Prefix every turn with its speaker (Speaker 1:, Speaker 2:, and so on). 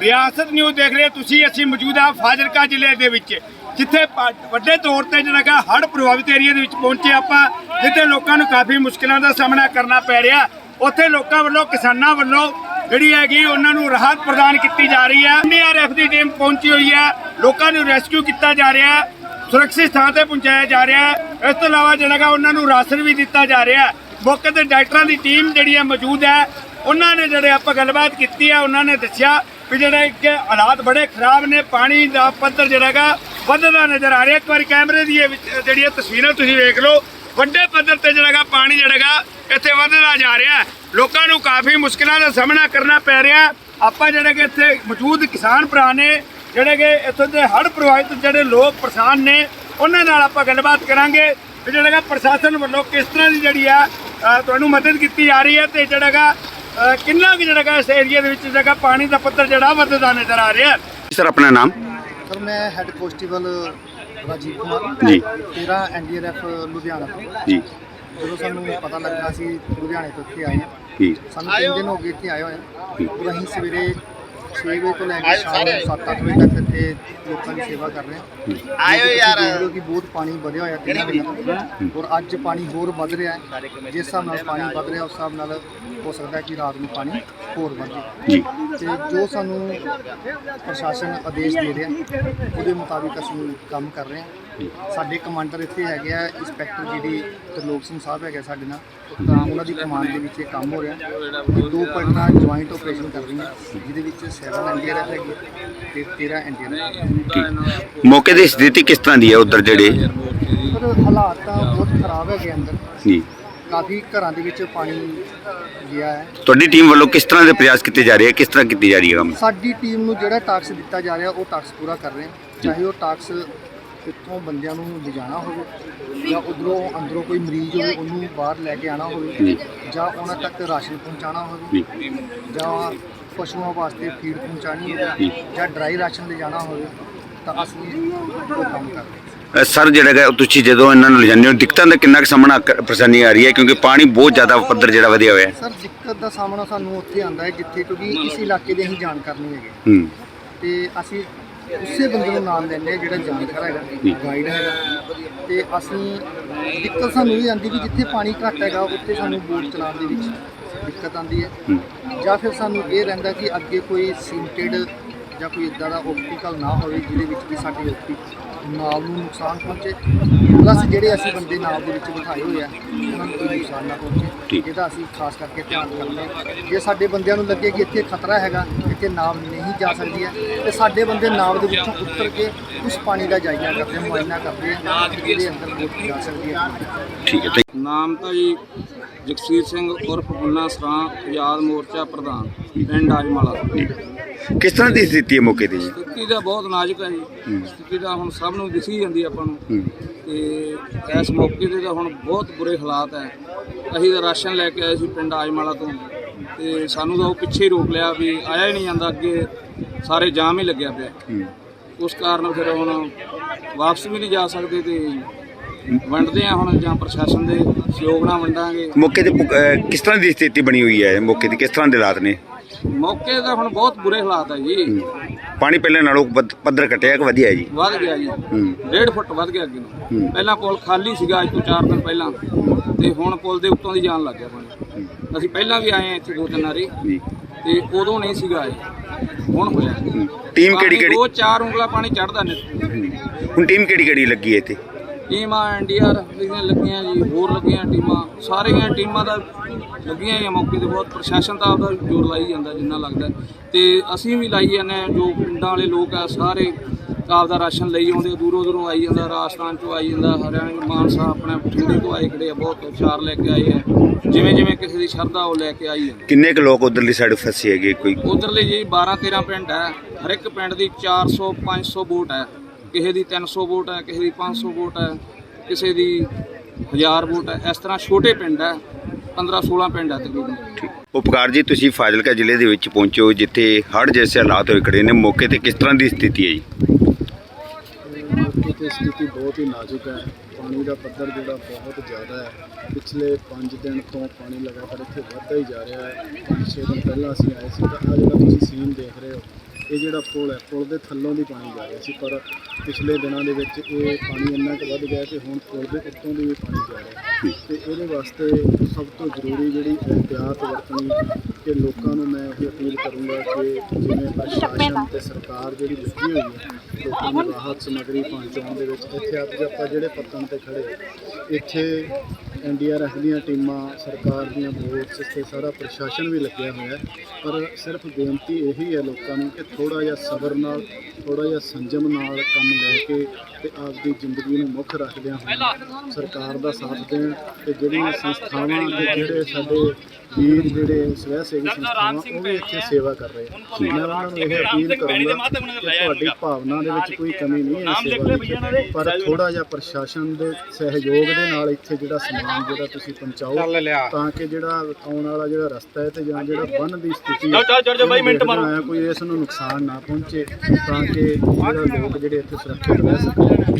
Speaker 1: ਰਿਆਸਤ ਨਿਊਜ਼ ਦੇਖ ਰਹੇ ਹੋ ਤੁਸੀਂ, ਅਸੀਂ ਮੌਜੂਦ ਹਾਂ ਫਾਜ਼ਿਲਕਾ ਜ਼ਿਲ੍ਹੇ ਦੇ ਵਿੱਚ, ਜਿੱਥੇ ਵੱਡੇ ਤੌਰ ਤੇ ਜਿਹੜਾ ਹੈਗਾ ਹੜ੍ਹ ਪ੍ਰਭਾਵਿਤ ਏਰੀਆ ਦੇ ਵਿੱਚ ਪਹੁੰਚੇ ਆਪਾਂ, ਜਿੱਥੇ ਲੋਕਾਂ ਨੂੰ ਕਾਫੀ ਮੁਸ਼ਕਲਾਂ ਦਾ ਸਾਹਮਣਾ ਕਰਨਾ ਪੈ ਰਿਹਾ। ਉੱਥੇ ਲੋਕਾਂ ਵੱਲੋਂ, ਕਿਸਾਨਾਂ ਵੱਲੋਂ ਜਿਹੜੀ ਹੈਗੀ ਉਹਨਾਂ ਨੂੰ ਰਾਹਤ ਪ੍ਰਦਾਨ ਕੀਤੀ ਜਾ ਰਹੀ ਹੈ। ਐਨਡੀਆਰਐਫ ਦੀ ਟੀਮ ਪਹੁੰਚੀ ਹੋਈ ਹੈ, ਲੋਕਾਂ ਨੂੰ ਰੈਸਕਿਊ ਕੀਤਾ ਜਾ ਰਿਹਾ ਹੈ, ਸੁਰੱਖਿਅਤ ਥਾਂ ਤੇ ਪਹੁੰਚਾਇਆ ਜਾ ਰਿਹਾ ਹੈ। ਇਸ ਤੋਂ ਇਲਾਵਾ ਜਿਹੜਾ ਹੈਗਾ ਉਹਨਾਂ ਨੂੰ ਰਾਸ਼ਨ ਵੀ ਦਿੱਤਾ ਜਾ ਰਿਹਾ ਹੈ। ਮੌਕੇ ਤੇ ਡਾਕਟਰਾਂ ਦੀ ਟੀਮ ਜਿਹੜੀ ਹੈ ਮੌਜੂਦ ਹੈ। ਉਹਨਾਂ ਨੇ ਜਿਹੜੇ ਆਪਾਂ ਗੱਲਬਾਤ ਕੀਤੀ ਹੈ, ਉਹਨਾਂ ਨੇ ਦੱਸਿਆ ਵੀ ਜਿਹੜਾ ਕਿ ਹਾਲਾਤ ਬੜੇ ਖਰਾਬ ਨੇ, ਪਾਣੀ ਦਾ ਪੱਧਰ ਜਿਹੜਾ ਹੈਗਾ ਵੱਧਦਾ ਨਜ਼ਰ ਆ ਰਿਹਾ। ਇੱਕ ਵਾਰੀ ਕੈਮਰੇ ਦੀ ਇਹ ਵਿੱਚ ਜਿਹੜੀਆਂ ਤਸਵੀਰਾਂ ਤੁਸੀਂ ਵੇਖ ਲਓ, ਵੱਡੇ ਪੱਧਰ ਤੇ ਜਿਹੜਾ ਹੈਗਾ ਪਾਣੀ ਜਿਹੜਾ ਹੈਗਾ ਇੱਥੇ ਵੱਧਦਾ ਜਾ ਰਿਹਾ। ਲੋਕਾਂ ਨੂੰ ਕਾਫੀ ਮੁਸ਼ਕਲਾਂ ਦਾ ਸਾਹਮਣਾ ਕਰਨਾ ਪੈ ਰਿਹਾ। ਆਪਾਂ ਜਿਹੜੇ ਕਿ ਇੱਥੇ ਮੌਜੂਦ ਕਿਸਾਨ ਭਰਾ ਨੇ, ਜਿਹੜੇ ਕਿ ਇੱਥੋਂ ਦੇ ਹੜ੍ਹ ਪ੍ਰਭਾਵਿਤ ਜਿਹੜੇ ਲੋਕ ਪਰੇਸ਼ਾਨ ਨੇ, ਉਹਨਾਂ ਨਾਲ ਆਪਾਂ ਗੱਲਬਾਤ ਕਰਾਂਗੇ ਵੀ ਜਿਹੜਾ ਪ੍ਰਸ਼ਾਸਨ ਵੱਲੋਂ ਕਿਸ ਤਰ੍ਹਾਂ ਦੀ ਜਿਹੜੀ ਆ ਤੁਹਾਨੂੰ ਮਦਦ ਕੀਤੀ ਜਾ ਰਹੀ ਹੈ ਤੇ ਜਿਹੜਾ ਹੈਗਾ ਕਿੰਨਾ ਕੁ ਜਿਹੜਾ ਇਸ ਏਰੀਆ ਦੇ ਵਿੱਚ ਜਿਹੜਾ ਹੈਗਾ ਪਾਣੀ ਦਾ ਪੱਧਰ ਜਿਹੜਾ ਵੱਧਦਾ ਨਜ਼ਰ ਆ ਰਿਹਾ ਹੈ?
Speaker 2: ਸਰ ਆਪਣਾ ਨਾਮ?
Speaker 3: ਸਰ ਮੈਂ ਹੈੱਡ ਕਾਂਸਟੇਬਲ ਰਾਜੀਵ ਕੁਮਾਰ।
Speaker 2: ਜੀ।
Speaker 3: 13 ਐਨਡੀਆਰਐਫ ਲੁਧਿਆਣਾ ਤੋਂ।
Speaker 2: ਜੀ।
Speaker 3: ਜਦੋਂ ਸਾਨੂੰ ਪਤਾ ਲੱਗਾ ਸੀ ਲੁਧਿਆਣੇ ਤੋਂ ਇੱਥੇ ਆਏ ਹਾਂ।
Speaker 2: ਜੀ।
Speaker 3: ਸਾਨੂੰ ਤਿੰਨ ਦਿਨ ਹੋ ਗਏ ਇੱਥੇ ਆਏ ਹੋਏ ਹਾਂ। ਅਸੀਂ ਸਵੇਰੇ 6 ਵਜੇ ਤੋਂ ਲੈ ਕੇ ਸ਼ਾਮ 7-8 ਵਜੇ ਤੱਕ ਇੱਥੇ ਲੋਕਾਂ ਦੀ ਸੇਵਾ ਕਰ ਰਹੇ ਹਾਂ। ਆਇਓ ਯਾਰ। ਦੇਖੋ ਕਿ ਬਹੁਤ ਪਾਣੀ ਵਧਿਆ ਹੋਇਆ ਤਿੰਨਾਂ ਦਿਨਾਂ ਤੋਂ ਔਰ ਅੱਜ ਪਾਣੀ ਹੋਰ ਵੱਧ ਰਿਹਾ ਹੈ। ਜਿਸ ਹਿਸਾਬ ਨਾਲ ਪਾਣੀ ਵੱਧ ਰਿਹਾ ਉਸ ਹਿਸਾਬ ਨਾਲ ਹੋ ਸਕਦਾ ਹੈ ਕਿ ਰਾਤ ਨੂੰ ਪਾਣੀ ਹੋਰ ਵੱਧ ਜਾਵੇ।
Speaker 2: ਜੀ।
Speaker 3: ਤੇ ਜੋ ਸਾਨੂੰ ਪ੍ਰਸ਼ਾਸਨ ਆਦੇਸ਼ ਦੇ ਰਿਹਾ ਉਹਦੇ ਮੁਤਾਬਿਕ ਅਸੀਂ ਕੰਮ ਕਰ ਰਹੇ ਹਾਂ। ਸਾਡੇ ਕਮਾਂਡਰ ਇੱਥੇ ਹੈਗੇ ਆ ਇੰਸਪੈਕਟਰ ਜਿਹੜੀ ਤਰਲੋਕ ਸਿੰਘ ਸਾਹਿਬ ਹੈਗੇ ਸਾਡੇ ਨਾਲ। ਤਾਂ ਉਹਨਾਂ ਦੀ ਕਮਾਂਡ ਦੇ ਵਿੱਚ ਇਹ ਕੰਮ ਹੋ ਰਿਹਾ। ਇਹ ਦੋ ਪਲਟਨਾਂ ਜੁਆਇੰਟ ਆਪਰੇਸ਼ਨ ਕਰ ਰਹੀਆਂ ਜਿਹਦੇ ਵਿੱਚ 7 ਐਨਡੀਆਰਐਫ ਹੈਗੀ ਤੇ 13 ਐਨਡੀਆਰਐਫ
Speaker 2: ਮੌਕੇ ਦੀ ਸਥਿਤੀ ਕਿਸ ਤਰ੍ਹਾਂ ਦੀ ਹੈ ਉਧਰ ਜਿਹੜੇ?
Speaker 3: ਪਰ ਹਾਲਾਤ ਤਾਂ ਬਹੁਤ ਖਰਾਬ ਹੈਗੇ ਅੰਦਰ।
Speaker 2: ਜੀ।
Speaker 3: ਕਾਫੀ ਘਰਾਂ ਦੇ ਵਿੱਚ ਪਾਣੀ ਗਿਆ ਹੈ।
Speaker 2: ਤੁਹਾਡੀ ਟੀਮ ਵੱਲੋਂ ਕਿਸ ਤਰ੍ਹਾਂ ਦੇ ਪ੍ਰਯਾਸ ਕੀਤੇ ਜਾ ਰਹੇ ਹੈ ਕਿਸ ਤਰ੍ਹਾਂ ਕੀਤੀ ਜਾ ਰਹੀ ਹੈ ਕੰਮ?
Speaker 3: ਸਾਡੀ ਟੀਮ ਨੂੰ ਜਿਹੜਾ ਟਾਕਸ ਦਿੱਤਾ ਜਾ ਰਿਹਾ ਉਹ ਟਾਕਸ ਪੂਰਾ ਕਰ ਰਹੇ ਹਾਂ ਚਾਹੇ ਉਹ ਟਾਕਸ ਇੱਥੋਂ ਬੰਦਿਆਂ ਨੂੰ ਲਿਜਾਣਾ ਹੋਵੇ ਜਾਂ ਉਧਰੋਂ ਅੰਦਰੋਂ ਕੋਈ ਮਰੀਜ਼ ਹੋਵੇ ਉਹਨੂੰ ਬਾਹਰ ਲੈ ਕੇ ਆਣਾ ਹੋਵੇ ਜਾਂ। ਉਹਨਾਂ ਤੱਕ ਰਾਸ਼ਨ ਪਹੁੰਚਾਉਣਾ ਹੋਵੇ
Speaker 2: ਜੀ।
Speaker 3: ਪਸ਼ੂਆਂ ਵਾਸਤੇ ਫੀਡ ਪਹੁੰਚਾਣੀ ਹੋਵੇ ਜਾਂ। ਡਰਾਈ ਰਾਸ਼ਨ ਲਿਜਾਣਾ ਹੋਵੇ ਤਾਂ ਅਸੀਂ ਉਹ ਕੰਮ ਕਰ ਰਹੇ ਹਾਂ।
Speaker 2: ਅ, ਸਰ ਜਿਹੜਾ ਹੈਗਾ ਤੁਸੀਂ ਜਦੋਂ ਇਹਨਾਂ ਨੂੰ ਲਿਜਾਂਦੇ ਹੋ ਦਿੱਕਤਾਂ ਦਾ ਕਿੰਨਾ ਕੁ ਸਾਹਮਣਾ ਪਰੇਸ਼ਾਨੀ ਆ ਰਹੀ ਹੈ? ਕਿਉਂਕਿ ਪਾਣੀ ਬਹੁਤ ਜ਼ਿਆਦਾ ਪੱਧਰ ਜਿਹੜਾ ਵਧਿਆ ਹੋਇਆ ਹੈ।
Speaker 3: ਸਰ ਦਿੱਕਤ ਦਾ ਸਾਹਮਣਾ ਸਾਨੂੰ ਉੱਥੇ ਆਉਂਦਾ ਹੈ ਜਿੱਥੇ ਕਿਉਂਕਿ ਇਸ ਇਲਾਕੇ ਦੇ ਅਸੀਂ ਜਾਣਕਾਰ ਨਹੀਂ ਹੈਗੇ।
Speaker 2: ਹੂੰ।
Speaker 3: ਤੇ ਅਸੀਂ ਉਸੇ ਬੰਦੇ ਨੂੰ ਨਾਮ ਲੈਂਦੇ ਹਾਂ ਜਿਹੜਾ ਜਾਣਕਾਰ ਹੈਗਾ ਗਾਈਡ ਹੈਗਾ। ਤੇ ਅਸੀਂ ਦਿੱਕਤ ਸਾਨੂੰ ਇਹ ਆਉਂਦੀ ਵੀ ਜਿੱਥੇ ਪਾਣੀ ਘੱਟ ਹੈਗਾ ਉੱਥੇ ਸਾਨੂੰ ਬੋਟ ਚਲਾਉਣ ਦੇ ਵਿੱਚ ਦਿੱਕਤ ਆਉਂਦੀ ਹੈ। ਜਾਂ ਫਿਰ ਸਾਨੂੰ ਇਹ ਰਹਿੰਦਾ ਕਿ ਅੱਗੇ ਕੋਈ ਸਿੰਟਡ ਜਾਂ ਕੋਈ ਇਦਾਂ ਦਾ ਓਪਟੀਕਲ ਨਾ ਹੋਵੇ ਜਿਹਦੇ ਵਿੱਚ ਕਿ ਸਾਡੀ ਓਪਟਿਕ ਨਾਲ ਨੂੰ ਨੁਕਸਾਨ ਪਹੁੰਚੇ। ਪਲੱਸ ਜਿਹੜੇ ਅਸੀਂ ਬੰਦੇ ਨਾਲ ਦੇ ਵਿੱਚ ਬਿਠਾਏ ਹੋਏ ਆ ਉਹਨਾਂ ਨੂੰ ਕੋਈ ਨੁਕਸਾਨ ਨਾ ਪਹੁੰਚੇ। ਇਹਦਾ ਅਸੀਂ ਖਾਸ ਕਰਕੇ ਧਿਆਨ ਹਾਂ। ਜੇ ਸਾਡੇ ਬੰਦਿਆਂ ਨੂੰ ਲੱਗੇ ਕਿ ਇੱਥੇ ਖਤਰਾ ਹੈਗਾ ਇੱਥੇ ਨਾਵ ਨਹੀਂ ਜਾ ਸਕਦੀ ਹੈ ਤੇ ਸਾਡੇ ਬੰਦੇ ਨਾਵ ਦੇ ਵਿੱਚੋਂ ਉੱਤਰ ਕੇ ਉਸ ਪਾਣੀ ਦਾ ਜਾਇਜ਼ਾ ਕਰਦੇ ਮੁਆਇਨਾ ਕਰਦੇ ਆ ਕਿ ਇਹਦੇ ਅੰਦਰ ਬੋਟ ਜਾ ਸਕਦੀ ਹੈ।
Speaker 2: ਠੀਕ ਹੈ
Speaker 4: ਨਾਮ ਤਾਂ ਜੀ ਜਗਸੀਰ ਸਿੰਘ ਉਰਫ ਗੁੰਨਾ ਸਰਾਂ ਆਜ਼ਾਦ ਮੋਰਚਾ ਪ੍ਰਧਾਨ ਪਿੰਡ ਆਜਮਾਲਾ
Speaker 2: ਕਿਸ ਤਰ੍ਹਾਂ ਦੀ ਸਥਿਤੀ ਹੈ ਮੌਕੇ ਦੀ ਜੀ?
Speaker 4: ਸਥਿਤੀ ਤਾਂ ਬਹੁਤ ਨਾਜ਼ੁਕ ਹੈ ਜੀ। ਸਥਿਤੀ ਤਾਂ ਹੁਣ ਸਭ ਨੂੰ ਦਿਸੀ ਜਾਂਦੀ ਆਪਾਂ ਨੂੰ। ਤੇ ਇਸ ਮੌਕੇ ਤੇ ਤਾਂ ਹੁਣ ਬਹੁਤ ਬੁਰੇ ਹਾਲਾਤ ਹੈ। ਅਸੀਂ ਤਾਂ ਰਾਸ਼ਨ ਲੈ ਕੇ ਆਏ ਸੀ ਪਿੰਡ ਆਜਮਾਲਾ ਤੋਂ। ਤੇ ਸਾਨੂੰ ਤਾਂ ਉਹ ਪਿੱਛੇ ਹੀ ਰੋਕ ਲਿਆ ਵੀ ਆਇਆ ਹੀ ਨਹੀਂ ਜਾਂਦਾ ਅੱਗੇ। ਸਾਰੇ ਜਾਮ ਹੀ ਲੱਗਿਆ ਪਿਆ। ਉਸ ਕਾਰਨ ਫਿਰ ਹੁਣ ਵਾਪਸ ਵੀ ਨਹੀਂ ਜਾ ਸਕਦੇ ਤੇ ਵੰਡਦੇ ਆ ਹੁਣ ਜਾਂ ਪ੍ਰਸ਼ਾਸਨ ਦੇ ਸਹਿਯੋਗ ਨਾਲ ਵੰਡਾਂਗੇ।
Speaker 2: ਮੌਕੇ ਤੇ ਪੁ- ਕਿਸ ਤਰ੍ਹਾਂ ਦੀ ਸਥਿਤੀ ਬਣੀ ਹੋਈ ਹੈ? ਮੌਕੇ ਤੇ ਕਿਸ ਤਰ੍ਹਾਂ ਦੇ ਹਾਲਾਤ ਨੇ?
Speaker 4: ਮੌਕੇ ਦਾ ਹੁਣ ਬਹੁਤ ਬੁਰੇ ਹਾਲਾਤ ਹੈ ਜੀ।
Speaker 2: ਪਾਣੀ ਪਹਿਲਾਂ ਨਾਲੋਂ ਵੱਧ- ਪੱਧਰ ਘਟਿਆ ਕਿ ਵਧਿਆ ਹੈ ਜੀ?
Speaker 4: ਵੱਧ ਗਿਆ ਜੀ।
Speaker 2: ਹੂੰ।
Speaker 4: ਡੇਢ ਫੁੱਟ ਵੱਧ ਗਿਆ ਅੱਗੇ। ਨੂੰ ਪਹਿਲਾਂ ਪੁਲ ਖਾਲੀ ਸੀਗਾ ਅੱਜ ਤੋਂ 4 ਦਿਨ ਪਹਿਲਾਂ। ਤੇ ਹੁਣ ਪੁਲ ਦੇ ਉੱਤੋਂ ਦੀ ਜਾਣ ਲੱਗ ਗਿਆ ਪਾਣੀ। ਅਸੀਂ ਪਹਿਲਾਂ ਵੀ ਆਏ ਹਾਂ ਇੱਥੇ ਦੋ ਤਿੰਨ ਵਾਰੀ।
Speaker 2: ਜੀ।
Speaker 4: ਤੇ ਉਦੋਂ ਨਹੀਂ ਸੀਗਾ ਆਏ ਹੁਣ ਹੋਇਆ।
Speaker 2: ਟੀਮ ਕਿਹੜੀ ਕਿਹੜੀ?
Speaker 4: ਉਹ ਚਾਰ ਉਂਗਲਾ ਪਾਣੀ ਚੜਦਾ ਨੇ।
Speaker 2: ਹੁਣ ਟੀਮ ਕਿਹੜੀ ਕਿਹੜੀ ਲੱਗੀ ਹੈ ਇੱਥੇ?
Speaker 4: ਟੀਮਾਂ ਐਨਡੀਆਰ ਦੀਆਂ ਲੱਗੀਆਂ ਜੀ ਹੋਰ ਲੱਗੀਆਂ ਟੀਮਾਂ। ਸਾਰੀਆਂ ਟੀਮਾਂ ਦਾ ਲੱਗੀਆਂ ਹੀ ਮੌਕੇ ਤੇ ਬਹੁਤ। ਪ੍ਰਸ਼ਾਸਨ ਤਾਂ ਆਪਦਾ ਜ਼ੋਰ ਲਾਈ ਜਾਂਦਾ ਜਿੰਨਾ ਲੱਗਦਾ। ਤੇ ਅਸੀਂ ਵੀ ਲਾਈ ਜਾਂਦੇ ਜੋ ਪਿੰਡਾਂ ਵਾਲੇ ਲੋਕ ਆ ਸਾਰੇ ਆਪਦਾ ਰਾਸ਼ਨ ਲਈ ਆਉਂਦੇ ਦੂਰੋਂ ਦੂਰੋਂ ਆਈ ਜਾਂਦਾ ਰਾਜਸਥਾਨ ਚੋਂ ਆਈ ਜਾਂਦਾ ਹਰਿਆਣਾ ਮਾਨਸਾ ਆਪਣੇ ਬਠਿੰਡੇ ਤੋਂ ਆਏ ਖੜੇ ਆ ਬਹੁਤ ਚਾਰ ਲੈ ਕੇ ਆਏ ਆ। ਜਿਵੇਂ ਜਿਵੇਂ ਕਿਸੇ ਦੀ ਸ਼ਰਧਾ ਉਹ ਲੈ ਕੇ ਆਈ ਜਾਂਦੇ
Speaker 2: ਕਿੰਨੇ ਕੁ ਲੋਕ ਉਧਰਲੀ ਸਾਈਡ ਫਸੇ ਹੈਗੇ ਕੋਈ?
Speaker 4: ਉਧਰਲੇ ਜੀ 12 13 ਪਿੰਡ ਹੈ ਹਰ ਇੱਕ ਪਿੰਡ ਦੀ 400 500 ਵੋਟ ਹੈ ਕਿਸੇ ਦੀ 300 ਵੋਟ ਹੈ ਕਿਸੇ ਦੀ 500 ਵੋਟ ਹੈ ਕਿਸੇ ਦੀ 1000 ਵੋਟ ਹੈ ਇਸ ਤਰ੍ਹਾਂ ਛੋਟੇ ਪਿੰਡ ਹੈ 15 16 ਪਿੰਡ ਹੈ ਤਕਰੀਬਨ।
Speaker 2: ਉਪਕਾਰ ਜੀ ਤੁਸੀਂ ਫਾਜ਼ਿਲਕਾ ਜ਼ਿਲ੍ਹੇ ਦੇ ਵਿੱਚ ਪਹੁੰਚੇ ਹੋ ਜਿੱਥੇ ਹੜ੍ਹ ਜੈਸੇ ਹਾਲਾਤ ਹੋਏ ਖੜੇ ਨੇ। ਮੌਕੇ ਤੇ ਕਿਸ ਤਰ੍ਹਾਂ ਦੀ ਸਥਿਤੀ ਹੈ ਜੀ?
Speaker 5: ਤੇ ਸਥਿਤੀ ਬਹੁਤ ਹੀ ਨਾਜ਼ੁਕ ਹੈ। ਪਾਣੀ ਦਾ ਪੱਧਰ ਜਿਹੜਾ ਬਹੁਤ ਜ਼ਿਆਦਾ ਹੈ। ਪਿਛਲੇ 5 ਦਿਨ ਤੋਂ ਪਾਣੀ ਲਗਾਤਾਰ ਇੱਥੇ ਵੱਧਦਾ ਹੀ ਜਾ ਰਿਹਾ ਹੈ। 6 ਦਿਨ ਪਹਿਲਾਂ ਅਸੀਂ ਆਏ ਸੀ ਤਾਂ ਆਹ ਜਿਹੜਾ ਤੁਸੀਂ ਸੀਨ ਦੇਖ ਰਹੇ ਹੋ, ਇਹ ਜਿਹੜਾ ਪੁਲ ਹੈ, ਪੁਲ ਦੇ ਥੱਲੋਂ ਦੀ ਪਾਣੀ ਜਾ ਰਿਹਾ ਸੀ। ਪਰ ਪਿਛਲੇ ਦਿਨਾਂ ਦੇ ਵਿੱਚ ਇਹ ਪਾਣੀ ਇੰਨਾ ਕੁ ਵੱਧ ਗਿਆ ਕਿ ਹੁਣ ਪੁਲ ਦੇ ਉੱਤੋਂ ਦੀ ਵੀ ਪਾਣੀ ਜਾ ਰਿਹਾ ਤੇ ਇਹਦੇ ਵਾਸਤੇ ਸਭ ਤੋਂ ਜ਼ਰੂਰੀ ਜਿਹੜੀ ਇhtiyਾਤ ਵਰਤਣੀ ਕਿ ਲੋਕਾਂ ਨੂੰ ਮੈਂ ਇਹ ਅਪੀਲ ਕਰੂੰਗਾ ਕਿ ਜਿਵੇਂ ਪ੍ਰਸ਼ਾਸਨ ਤੇ ਸਰਕਾਰ ਜਿਹੜੀ ਲੱਗੀ ਹੋਈ ਹੈ ਲੋਕਾਂ ਨੂੰ ਰਾਹਤ ਸਮੱਗਰੀ ਪਹੁੰਚਾਉਣ ਦੇ ਵਿੱਚ ਇੱਥੇ ਅੱਜ ਆਪਾਂ ਜਿਹੜੇ ਪੱਤਣ ਤੇ ਖੜੇ ਇੱਥੇ ਐਨਡੀਆਰਐਫ ਦੀਆਂ ਟੀਮਾਂ, ਸਰਕਾਰ ਦੀਆਂ ਬੋਟਸ ਇੱਥੇ ਸਾਰਾ ਪ੍ਰਸ਼ਾਸਨ ਵੀ ਲੱਗਿਆ ਹੋਇਆ ਪਰ ਸਿਰਫ ਬੇਨਤੀ ਇਹੀ ਹੈ ਲੋਕਾਂ ਨੂੰ ਕਿ ਥੋੜਾ ਜਿਹਾ ਸਬਰ ਨਾਲ ਥੋੜਾ ਜਿਹਾ ਸੰਜਮ ਨਾਲ ਕੰਮ ਲੈ ਕੇ ਤੇ ਆਪਦੀ ਜ਼ਿੰਦਗੀ ਨੂੰ ਮੁੱਖ ਰੱਖਦਿਆਂ ਹੋਏ ਸਰਕਾਰ ਦਾ ਸਾਥ ਦੇਣ ਤੇ ਜਿਹੜੀਆਂ ਸੰਸਥਾਵਾਂ ਤੇ ਜਿਹੜੇ ਸਾਡੇ ਵੀਰ ਜਿਹੜੇ ਸਵੈ ਸੇਵੀ ਸੰਸਥਾਵਾਂ, ਉਹ ਵੀ ਇੱਥੇ ਸੇਵਾ ਕਰ ਰਹੇ ਹਨ। ਮੈਂ ਉਹਨਾਂ ਨੂੰ ਇਹ ਅਪੀਲ ਕਰੂੰਗਾ ਤੁਹਾਡੀ ਭਾਵਨਾ ਦੇ ਵਿੱਚ ਕੋਈ ਕਮੀ ਨਹੀਂ ਹੈ ਪਰ ਥੋੜਾ ਜਿਹਾ ਪ੍ਰਸ਼ਾਸਨ ਦੇ ਸਹਿਯੋਗ ਦੇ ਨਾਲ ਇੱਥੇ ਜਿਹੜਾ ਸਮਾਜ ਸਮਾਨ ਜਿਹੜਾ ਤੁਸੀਂ ਪਹੁੰਚਾਓ ਤਾਂ ਕਿ ਜਿਹੜਾ ਆਉਣ ਵਾਲਾ ਜਿਹੜਾ ਰਸਤਾ ਹੈ ਤੇ ਜਾਂ ਜਿਹੜਾ ਬੰਨ ਦੀ ਸਥਿਤੀ ਹੈ ਆਇਆ ਕੋਈ ਇਸ ਨੂੰ ਨੁਕਸਾਨ ਨਾ ਪਹੁੰਚੇ ਤਾਂ ਕਿ ਜਿਹੜਾ ਲੋਕ ਜਿਹੜੇ ਇੱਥੇ ਸੁਰੱਖਿਅਤ ਰਹਿ ਸਕਣ।